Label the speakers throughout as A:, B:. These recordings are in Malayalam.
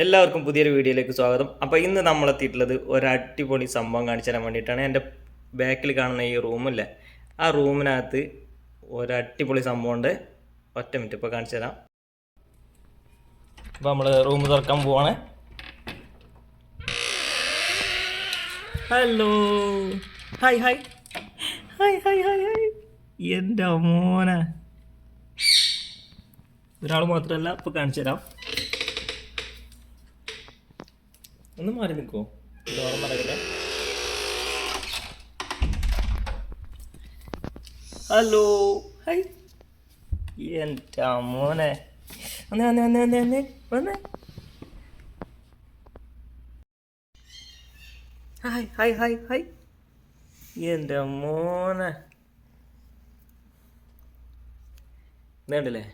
A: എല്ലാവർക്കും പുതിയൊരു വീഡിയോയിലേക്ക് സ്വാഗതം. അപ്പോൾ ഇന്ന് നമ്മൾ എത്തിയിട്ടുള്ളത് ഒരു അടിപൊളി സംഭവം കാണിച്ചു തരാൻ വേണ്ടിയിട്ടാണ്. എന്റെ ബാക്കിൽ കാണുന്ന ഈ റൂമില്ലേ ആ റൂമിനകത്ത് ഒരു അടിപൊളി സംഭവം ഉണ്ട്. ഒറ്റ മിനിറ്റ് ഇപ്പോൾ കാണിച്ചു തരാം. അപ്പോൾ നമ്മൾ റൂം തുറക്കാൻ പോവാണ്. Hello hi hi hi hi hi hi എന്റെ മോനെ. ഒരാൾ മാത്രമല്ല ഇപ്പോൾ കാണിച്ചു തരാം. ഒന്ന് മാറി നിൽക്കുമോ ഡോർ മറക്കട്ടെ ഹലോ. ഹൈ. എന്റെ മോനെ. വന്നേ വന്നേ വന്നേ വന്നേ വന്നേ വന്നേ. Hi hi hi hi. എന്റെ മോനെ. ഇതുണ്ടല്ലേ?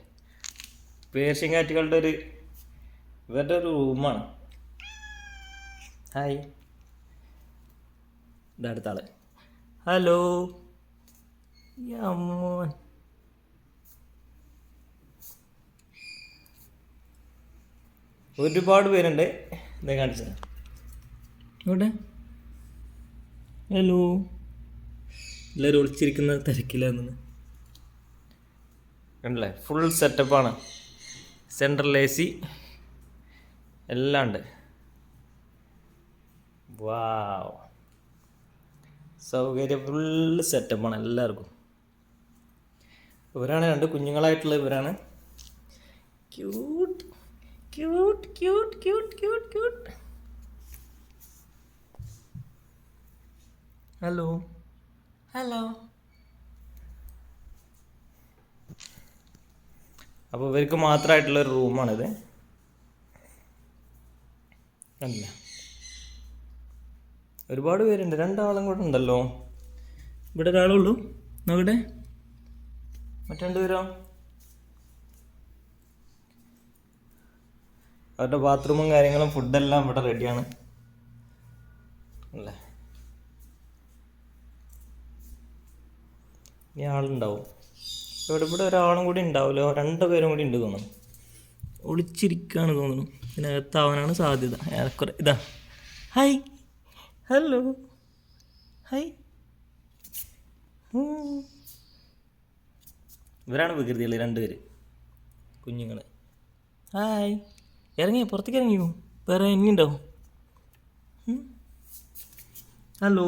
A: പേർഷ്യൻ കാറ്റുകളുടെ ഒരു ഇവരുടെ ഒരു റൂമാണ് ഹായ്. ഇതടുത്ത ആൾ. ഹലോ. അമ്മോൻ ഒരുപാട് പേരുണ്ട്. ഇതേ കാണിച്ചത് ഇവിടെ ഹലോ. എല്ലാവരും ഒളിച്ചിരിക്കുന്ന തിരക്കിലാന്ന് കണ്ടല്ലേ? ഫുൾ സെറ്റപ്പാണ് സെൻട്രൽ എ സി എല്ലാം ഉണ്ട്. വാവ് സൗകര്യം ഫുള്ള് സെറ്റപ്പാണ് എല്ലാവർക്കും. ഇവരാണ് രണ്ട് കുഞ്ഞുങ്ങളായിട്ടുള്ള ഇവരാണ്. Cute cute cute cute cute cute hello hello അപ്പോൾ ഇവർക്ക് മാത്രമായിട്ടുള്ള ഒരു റൂമാണിത് അല്ല ഒരുപാട് പേരുണ്ട്. രണ്ടാളും കൂടെ ഉണ്ടല്ലോ. ഇവിടെ ഒരാളുള്ളൂ. നോക്കട്ടെ. മറ്റു പേരോ അവരുടെ ബാത്റൂമും കാര്യങ്ങളും ഫുഡെല്ലാം ഇവിടെ റെഡിയാണ് അല്ലേ? ഇനി ആളുണ്ടാവും. ഇവിടെ ഇവിടെ ഒരാളും കൂടി ഉണ്ടാവുമല്ലോ രണ്ടു പേരും കൂടി ഉണ്ട് തോന്നുന്നു. ഒളിച്ചിരിക്കുകയാണ് തോന്നുന്നു. ഇതിനകത്താവാനാണ് സാധ്യത. ഏറെക്കുറെ ഇതാ. ഹായ് ഹലോ ഹൈ ഇവരാണ് വികൃതികൾ രണ്ടുപേര്. കുഞ്ഞുങ്ങൾ ഹായ് ഇറങ്ങി പുറത്തേക്ക് ഇറങ്ങിയോ വേറെ ഇനിയുണ്ടോ? ഹലോ